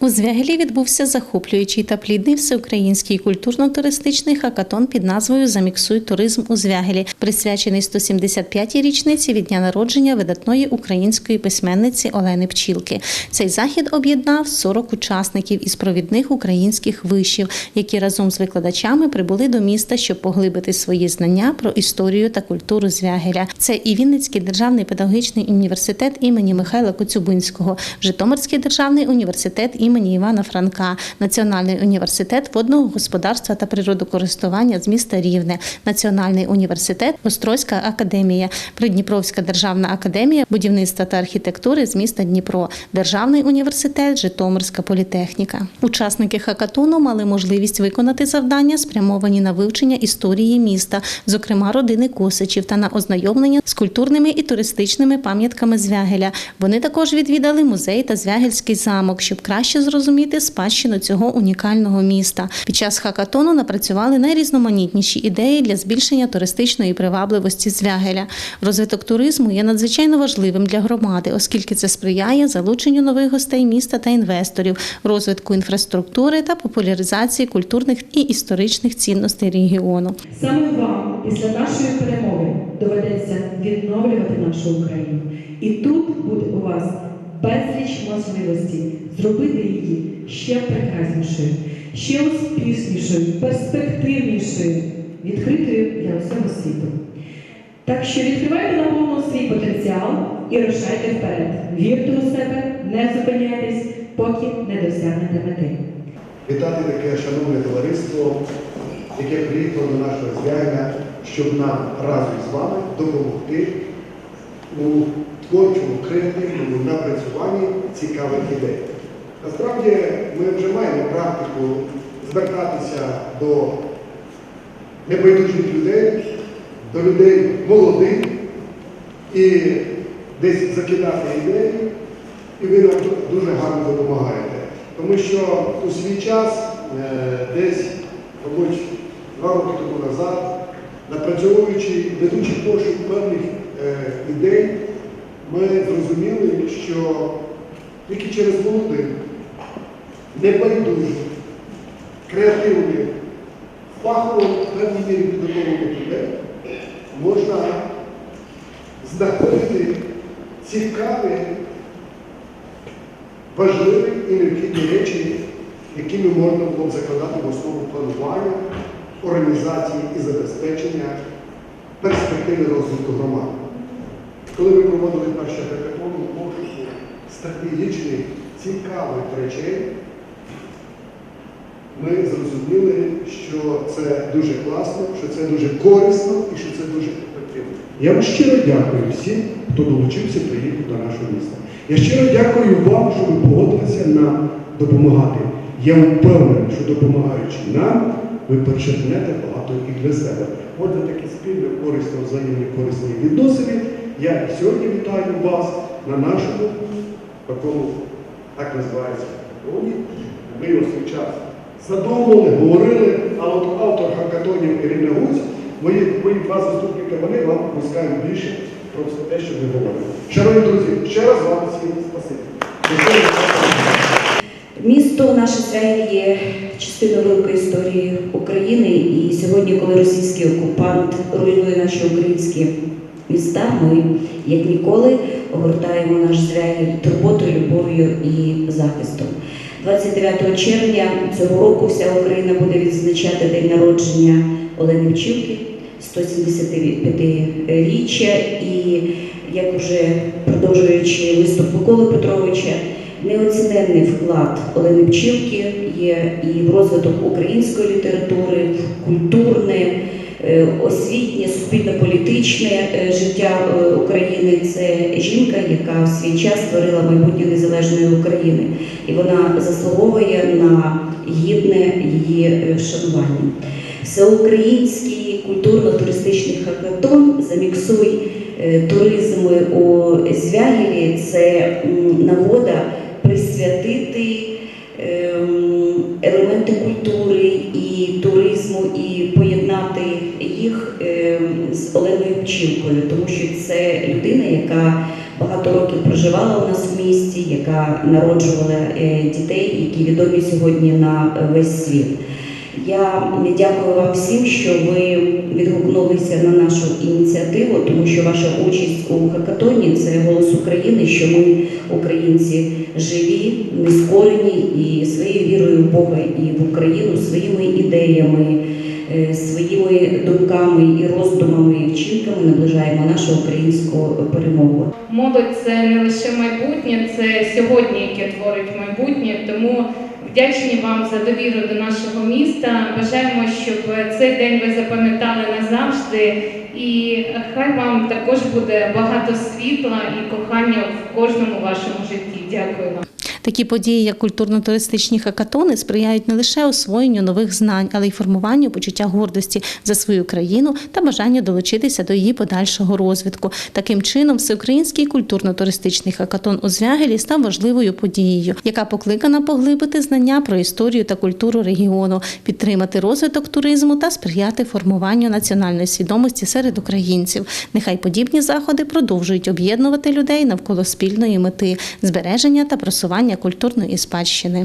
У Звягелі відбувся захоплюючий та плідний всеукраїнський культурно-туристичний хакатон під назвою Заміксуй туризм у Звягелі, присвячений 175-й річниці від дня народження видатної української письменниці Олени Пчілки. Цей захід об'єднав 40 учасників із провідних українських вишів, які разом з викладачами прибули до міста, щоб поглибити свої знання про історію та культуру Звягеля. Це і Вінницький державний педагогічний університет імені Михайла Коцюбинського, Житомирський державний університет імені Івана Франка, Національний університет водного господарства та природокористування з міста Рівне, Національний університет Острозька академія, Придніпровська державна академія будівництва та архітектури з міста Дніпро, Державний університет Житомирська політехніка. Учасники хакатону мали можливість виконати завдання, спрямовані на вивчення історії міста, зокрема родини Косичів, та на ознайомлення з культурними і туристичними пам'ятками Звягеля. Вони також відвідали музей та Звягельський замок, щоб краще зрозуміти спадщину цього унікального міста. Під час хакатону напрацювали найрізноманітніші ідеї для збільшення туристичної привабливості Звягеля. Розвиток туризму є надзвичайно важливим для громади, оскільки це сприяє залученню нових гостей міста та інвесторів, розвитку інфраструктури та популяризації культурних і історичних цінностей регіону. Саме вам після нашої перемоги доведеться відновлювати нашу Україну. І тут буде у вас безліч можливостей зробити її ще прекраснішою, ще успішнішою, перспективнішою, відкритою для усього світу. Так що відкривайте наповну свій потенціал і рушайте вперед. Вірте у себе, не зупиняйтесь, поки не досягнете мети. Вітати таке шановне товариство, яке приїхало до нашого звягля, щоб нам разом з вами допомогти у творчому, креативному напрацюванні цікавих ідей. Насправді ми вже маємо практику звертатися до небайдужих людей, до людей молодих і десь закидати ідеї, і ви нам дуже гарно допомагаєте. Тому що у свій час, е, десь, мабуть, два роки тому назад, напрацьовуючи, ведучи пошук певних е, ідей, ми зрозуміли, що тільки через молодих, небайдужих, креативних, фахово в певній мірі підготовлених людей можна знаходити цікаві важливі і необхідні речі, якими можна було б закладати в основу планування, організації і забезпечення перспективи розвитку громади. Коли ми проводили перше хакатон пошуку стратегічних цікавих речей, ми зрозуміли, що це дуже класно, що це дуже корисно і що це дуже ефективно. Я вам щиро дякую всім, хто долучився приїхав до нашого міста. Я щиро дякую вам, що ви погодилися нам допомагати. Я впевнений, що допомагаючи нам, ви почерпнете багато і для себе. Отже, такі спільні, корисні, взаємні корисні відносини. Я сьогодні вітаю вас на нашому такому, так називається, хакатоні. Ми його свій час задумували, говорили, а от автор хакатонів Ірина Гуць, мої, мої два заступники, вони вам пускають більше про все те, що ми говоримо. Шановні друзі, ще раз вам всім спасибі. Місто наше Звягіль є частиною великої історії України, і сьогодні, коли російський окупант руйнує наші українські міста, ми як ніколи огортаємо наш Звягіль турботою, любов'ю і захистом. 29 червня цього року вся Україна буде відзначати день народження Олени Пчілки, 175-річчя, і як уже продовжуючи виступ Миколи Петровича, Неоціненний вклад Олени Пчілки є і в розвиток української літератури, культурне, освітнє, суспільно-політичне е, життя е, України. Це жінка, яка в свій час створила майбутнє незалежної України, і вона заслуговує на гідне її е, вшанування. Всеукраїнський культурно-туристичний хакатон заміксуй е, туризм у Звягілі це нагода присвятити ем, елементи культури і туризму і поєднати їх ем, з Оленою Пчілкою, тому що це людина, яка багато років проживала у нас в місті, яка народжувала е, дітей, які відомі сьогодні на весь світ. Я дякую вам всім, що ви відгукнулися на нашу ініціативу, тому що ваша участь у хакатоні це голос України, що ми, українці, живі, нескорені і своєю вірою в Бога і в Україну, своїми ідеями, своїми думками і роздумами і вчинками наближаємо нашу українську перемогу. Молодь це не лише майбутнє, це сьогодні, яке творить майбутнє. Тому вдячні вам за довіру до нашого міста. Бажаємо, щоб цей день ви запам'ятали назавжди. І хай вам також буде багато світла і кохання в кожному вашому житті. Дякую вам. Такі події, як культурно-туристичні хакатони, сприяють не лише освоєнню нових знань, але й формуванню почуття гордості за свою країну та бажання долучитися до її подальшого розвитку. Таким чином, всеукраїнський культурно-туристичний хакатон у Звягелі став важливою подією, яка покликана поглибити знання про історію та культуру регіону, підтримати розвиток туризму та сприяти формуванню національної свідомості серед українців. Нехай подібні заходи продовжують об'єднувати людей навколо спільної мети збереження та просування культурної спадщини.